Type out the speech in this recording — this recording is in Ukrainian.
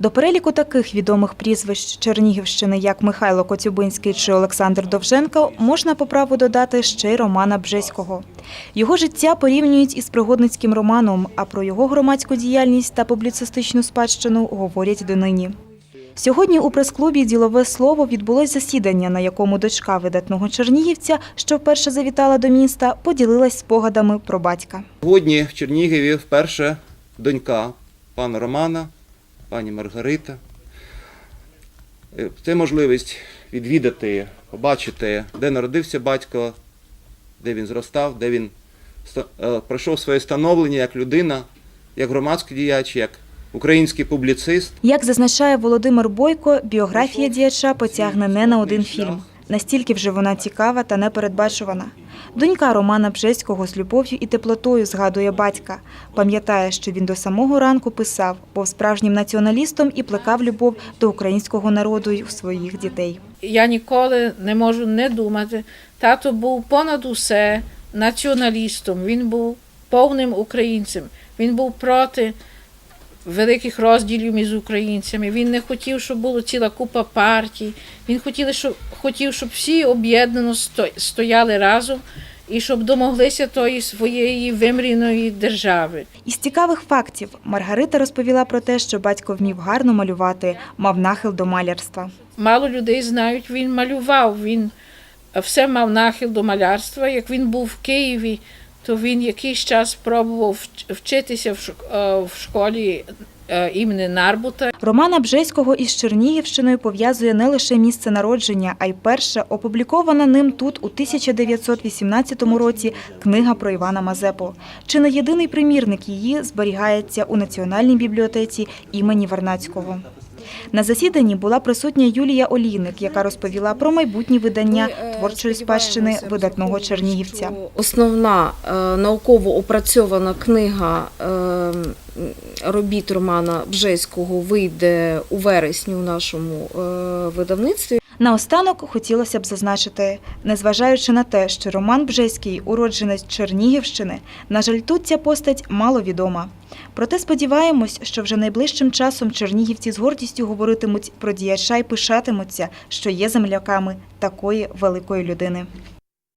До переліку таких відомих прізвищ Чернігівщини, як Михайло Коцюбинський чи Олександр Довженко, можна по праву додати ще й Романа Бжеського. Його життя порівнюють із пригодницьким романом, а про його громадську діяльність та публіцистичну спадщину говорять донині. Сьогодні у прес-клубі Ділове слово відбулось засідання, на якому дочка видатного чернігівця, що вперше завітала до міста, поділилась спогадами про батька. Сьогодні в Чернігові вперше донька пана Романа, пані Маргарита. Е, Це можливість відвідати, побачити, де народився батько, де він зростав, де він е, пройшов своє становлення як людина, як громадський діяч, як український публіцист. Як зазначає Володимир Бойко, біографія діяча потягне не на один фільм. Настільки вже вона цікава та непередбачувана. Донька Романа Бжеського з любов'ю і теплотою згадує батька. Пам'ятає, що він до самого ранку писав, був справжнім націоналістом і плекав любов до українського народу у своїх дітей. Я ніколи не можу не думати. Тато був понад усе націоналістом, він був повним українцем, він був проти великих розділів між українцями. Він не хотів, щоб була ціла купа партій. Він хотів, щоб, хотів, щоб всі об'єднано сто- стояли разом і щоб домоглися тої своєї вимріяної держави. Із цікавих фактів Маргарита розповіла про те, що батько вмів гарно малювати, мав нахил до малярства. Мало людей знають, він малював. Він все мав нахил до малярства. Як він був в Києві, то він якийсь час пробував вчитися в е, школі е, імені Нарбута. Романа Бжеського із Чернігівщиною пов'язує не лише місце народження, а й перша опублікована ним тут у 1918 році книга про Івана Мазепу. Чи не єдиний примірник її зберігається у Національній бібліотеці імені Вернацького. На засіданні була присутня Юлія Олійник, яка розповіла про майбутні видання е, творчої спадщини видатного чернігівця. Основна е, науково опрацьована книга е, робіт Романа Бжеського вийде у вересні у нашому видавництві. Наостанок хотілося б зазначити, незважаючи на те, що Роман Бжеський – уродженець Чернігівщини, на жаль, тут ця постать маловідома. Проте сподіваємось, що вже найближчим часом чернігівці з гордістю говоритимуть про діяча і пишатимуться, що є земляками такої великої людини.